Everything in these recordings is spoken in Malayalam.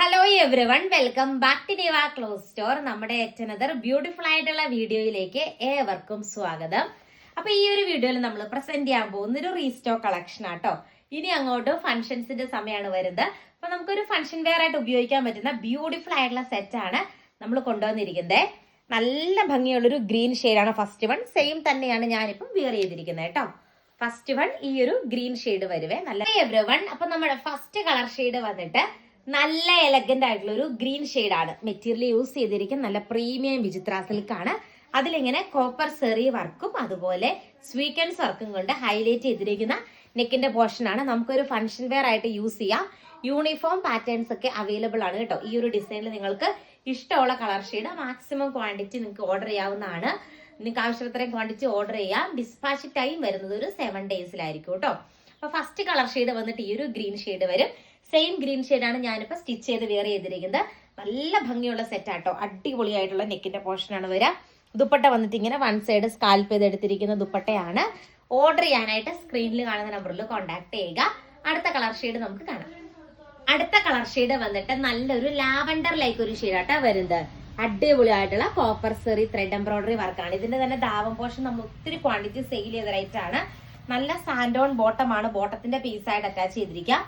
Hello everyone welcome back to Diva clothes store നമ്മുടെ ഏറ്റനദർ ബ്യൂട്ടിഫുൾ ആയിട്ടുള്ള വീഡിയോയിലേക്ക് ഏവർക്കും സ്വാഗതം. അപ്പൊ ഈ ഒരു വീഡിയോയിൽ നമ്മൾ പ്രസന്റ് ചെയ്യാൻ പോകുന്ന ഒരു റീസ്റ്റോക്ക് കളക്ഷൻ ആട്ടോ. ഇനി അങ്ങോട്ട് ഫംഗ്ഷൻസിന്റെ സമയമാണ് വരുന്നത്. അപ്പൊ നമുക്കൊരു ഫംഗ്ഷൻ വെയർ ആയിട്ട് ഉപയോഗിക്കാൻ പറ്റുന്ന ബ്യൂട്ടിഫുൾ ആയിട്ടുള്ള സെറ്റ് ആണ് നമ്മൾ കൊണ്ടുവന്നിരിക്കുന്നത്. നല്ല ഭംഗിയുള്ളൊരു ഗ്രീൻ ആണ് ഫസ്റ്റ് വൺ സെയിം തന്നെയാണ് ഞാനിപ്പം വിയർ ചെയ്തിരിക്കുന്നത് കേട്ടോ. ഫസ്റ്റ് വൺ ഈ ഒരു ഗ്രീൻ ഷെയ്ഡ് വരുവേ. നല്ല എവ്രി വൺ അപ്പൊ നമ്മുടെ ഫസ്റ്റ് കളർ ഷെയ്ഡ് വന്നിട്ട് നല്ല എലഗന്റ് ആയിട്ടുള്ള ഒരു ഗ്രീൻ ആണ് മെറ്റീരിയൽ യൂസ് ചെയ്തിരിക്കുന്ന നല്ല പ്രീമിയം വിചിത്ര സിൽക്ക് ആണ്. അതിലിങ്ങനെ കോപ്പർ സെറി വർക്കും അതുപോലെ സ്വീക്കൻസ് വർക്കും കൊണ്ട് ഹൈലൈറ്റ് ചെയ്തിരിക്കുന്ന നെക്കിന്റെ പോർഷൻ ആണ്. നമുക്കൊരു ഫംഗ്ഷൻ വെയർ ആയിട്ട് യൂസ് ചെയ്യാം. യൂണിഫോം പാറ്റേൺസ് ഒക്കെ അവൈലബിൾ ആണ് കേട്ടോ. ഈ ഒരു ഡിസൈനിൽ നിങ്ങൾക്ക് ഇഷ്ടമുള്ള കളർ ഷെയ്ഡ് മാക്സിമം ക്വാണ്ടിറ്റി നിങ്ങൾക്ക് ഓർഡർ ചെയ്യാവുന്നതാണ്. നിങ്ങൾക്ക് ആവശ്യത്രയും ക്വാണ്ടിറ്റി ഓർഡർ ചെയ്യാം. ഡിസ്പാച്ച് ടൈം വരുന്നത് ഒരു സെവൻ ഡേയ്സിലായിരിക്കും കേട്ടോ. അപ്പൊ ഫസ്റ്റ് കളർ ഷെയ്ഡ് വന്നിട്ട് ഈ ഒരു ഗ്രീൻ ഷെയ്ഡ് വരും. സെയിം ഗ്രീൻ ഷെയ്ഡാണ് ഞാനിപ്പോ സ്റ്റിച്ച് ചെയ്ത് വെയർ ചെയ്തിരിക്കുന്നത്. നല്ല ഭംഗിയുള്ള സെറ്റാട്ടോ അടിപൊളിയായിട്ടുള്ള നെക്കിന്റെ പോർഷൻ ആണ് വരിക. ദുപ്പട്ട വന്നിട്ട് ഇങ്ങനെ വൺ സൈഡ് സ്കാൽപ്പ് ചെയ്ത് എടുത്തിരിക്കുന്ന ദുപ്പട്ടയാണ്. ഓർഡർ ചെയ്യാനായിട്ട് സ്ക്രീനിൽ കാണുന്ന നമ്പറിൽ കോൺടാക്ട് ചെയ്യുക. അടുത്ത കളർ ഷെയ്ഡ് നമുക്ക് കാണാം. അടുത്ത കളർ ഷെയ്ഡ് വന്നിട്ട് നല്ലൊരു ലാവണ്ടർ ലൈക്ക് ഒരു ഷെയ്ഡാട്ടാ വരുന്നത്. അടിപൊളിയായിട്ടുള്ള കോപ്പർ സെറി ത്രെഡ് എംബ്രോയിഡറി വർക്കാണ് ഇതിന്റെ തന്നെ ദാവം പോർഷൻ നമ്മൾ ഒത്തിരി ക്വാണ്ടിറ്റി സെയിൽ ചെയ്ത റേറ്റ് ആണ്. നല്ല സാൻഡോൺ ബോട്ടം ആണ്. ബോട്ടത്തിന്റെ പീസായിട്ട് അറ്റാച്ച് ചെയ്തിരിക്കുക.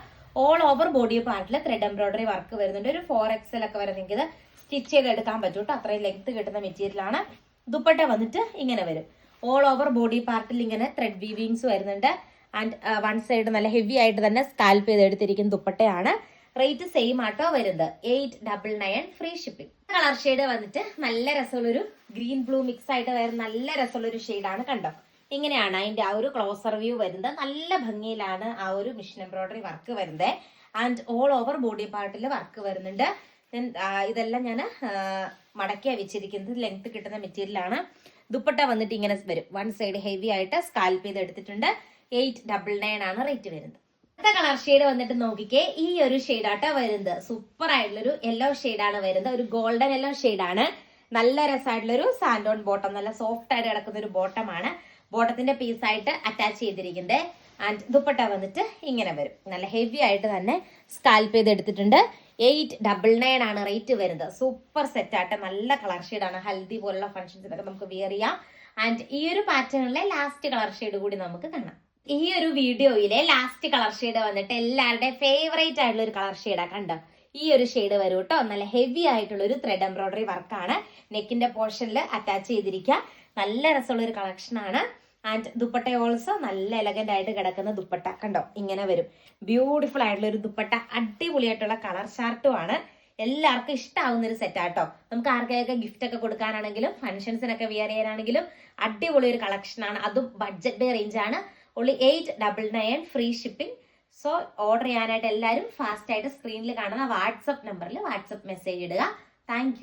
ഓൾ ഓവർ ബോഡി പാർട്ടിൽ ത്രെഡ് എംബ്രോയിഡറി വർക്ക് വരുന്നുണ്ട്. ഒരു ഫോർ എക്സൽ ഒക്കെ വരെ നിങ്ങൾക്ക് സ്റ്റിച്ച് ചെയ്ത് എടുക്കാൻ പറ്റും കേട്ടോ. അത്രയും ലെങ്ത് കിട്ടുന്ന മെറ്റീരിയലാണ് ദുപ്പട്ട വന്നിട്ട് ഇങ്ങനെ വരും. ഓൾ ഓവർ ബോഡി പാർട്ടിൽ ഇങ്ങനെ ത്രെഡ് വീവിങ്സ് വരുന്നുണ്ട്. ആൻഡ് വൺ സൈഡ് നല്ല ഹെവി ആയിട്ട് തന്നെ സ്കാൽപ്പ് ചെയ്ത് എടുത്തിരിക്കുന്ന ദുപ്പട്ടയാണ്. റേറ്റ് സെയിം ആട്ടോ വരുന്നത്. Eight double nine free shipping colour shade വന്നിട്ട് നല്ല രസമുള്ളൊരു ഗ്രീൻ ബ്ലൂ മിക്സ് ആയിട്ട് വരുന്ന നല്ല രസമുള്ളൊരു ഷെയ്ഡാണ് കണ്ടോ? ഇങ്ങനെയാണ് അതിന്റെ ആ ഒരു ക്ലോസർ വ്യൂ വരുന്നത്. നല്ല ഭംഗിയിലാണ് ആ ഒരു മിഷൻ എംബ്രോയിഡറി വർക്ക് വരുന്നത് ആൻഡ് ഓൾ ഓവർ ബോഡി പാർട്ടിൽ വർക്ക് വരുന്നുണ്ട്. ഇതെല്ലാം ഞാൻ മടക്കിയാ വെച്ചിരിക്കുന്നത് ലെങ്ത് കിട്ടുന്ന മെറ്റീരിയൽ ആണ്. ദുപ്പട്ട വന്നിട്ട് ഇങ്ങനെ വരും. വൺ സൈഡ് ഹെവി ആയിട്ട് സ്കാൽപ്പ് ചെയ്ത് എടുത്തിട്ടുണ്ട്. എയ്റ്റ് ഡബിൾ നയൻ ആണ് റേറ്റ് വരുന്നത്. അടുത്ത കളർ ഷെയ്ഡ് വന്നിട്ട് നോക്കിക്കേ. ഈ ഒരു ഷെയ്ഡാട്ടോ വരുന്നത്. സൂപ്പർ ആയിട്ടുള്ളൊരു യെല്ലോ ആണ് വരുന്നത്. ഒരു ഗോൾഡൻ യെല്ലോ ആണ്. നല്ല രസമായിട്ടുള്ളൊരു സാൻഡോൺ ബോട്ടം നല്ല സോഫ്റ്റ് ആയിട്ട് കിടക്കുന്ന ഒരു ബോട്ടമാണ് ബോട്ടത്തിന്റെ പീസായിട്ട് അറ്റാച്ച് ചെയ്തിരിക്കുന്നത് ആൻഡ് ദുപ്പട്ട വന്നിട്ട് ഇങ്ങനെ വരും. നല്ല ഹെവി ആയിട്ട് തന്നെ സ്കാൽപ്പ് ചെയ്ത് എടുത്തിട്ടുണ്ട്. എയ്റ്റ് ഡബിൾ നയൻ ആണ് റേറ്റ് വരുന്നത്. സൂപ്പർ സെറ്റ് ആയിട്ട് നല്ല കളർ ആണ്. ഹൽദി പോലുള്ള ഫംഗ്ഷൻസിനൊക്കെ നമുക്ക് വിയർ ചെയ്യാം. ആൻഡ് ഈ ഒരു പാറ്റേണിലെ ലാസ്റ്റ് കളർ ഷെയ്ഡ് കൂടി നമുക്ക് കാണാം. ഈ ഒരു വീഡിയോയിലെ ലാസ്റ്റ് കളർ ഷെയ്ഡ് വന്നിട്ട് എല്ലാവരുടെയും ഫേവറേറ്റ് ആയിട്ടുള്ള ഒരു കളർ ഷെയ്ഡാ കണ്ടോ? ഈ ഒരു ഷെയ്ഡ് വരും കേട്ടോ നല്ല ഹെവി ആയിട്ടുള്ള ഒരു ത്രെഡ് എംബ്രോയിഡറി വർക്കാണ് നെക്കിന്റെ പോർഷനിൽ അറ്റാച്ച് ചെയ്തിരിക്കുക. നല്ല രസമുള്ള ഒരു കളക്ഷൻ ആണ്. ആൻഡ് ദുപ്പട്ട ഓൾസോ നല്ല എലഗന്റ് ആയിട്ട് കിടക്കുന്ന ദുപ്പട്ട. കണ്ടോ? ഇങ്ങനെ വരും. ബ്യൂട്ടിഫുൾ ആയിട്ടുള്ള ഒരു ദുപ്പട്ട. അടിപൊളിയായിട്ടുള്ള കളർ ഷർട്ടും ആണ് എല്ലാവർക്കും ഇഷ്ടാവുന്ന ഒരു സെറ്റ് ആട്ടോ നമുക്ക് ആർക്കെയൊക്കെ ഗിഫ്റ്റ് ഒക്കെ കൊടുക്കാനാണെങ്കിലും ഫംഗ്ഷൻസിനൊക്കെ വിയർ ചെയ്യാനാണെങ്കിലും അടിപൊളി ഒരു കളക്ഷൻ ആണ്. അതും ബഡ്ജറ്റ് റേഞ്ച് ആണ്. Only eight double nine free shipping so order ചെയ്യാനായിട്ട് എല്ലാവരും ഫാസ്റ്റ് ആയിട്ട് സ്ക്രീനിൽ കാണുന്ന വാട്സപ്പ് നമ്പറിൽ വാട്സപ്പ് മെസ്സേജ് ഇടുക. താങ്ക്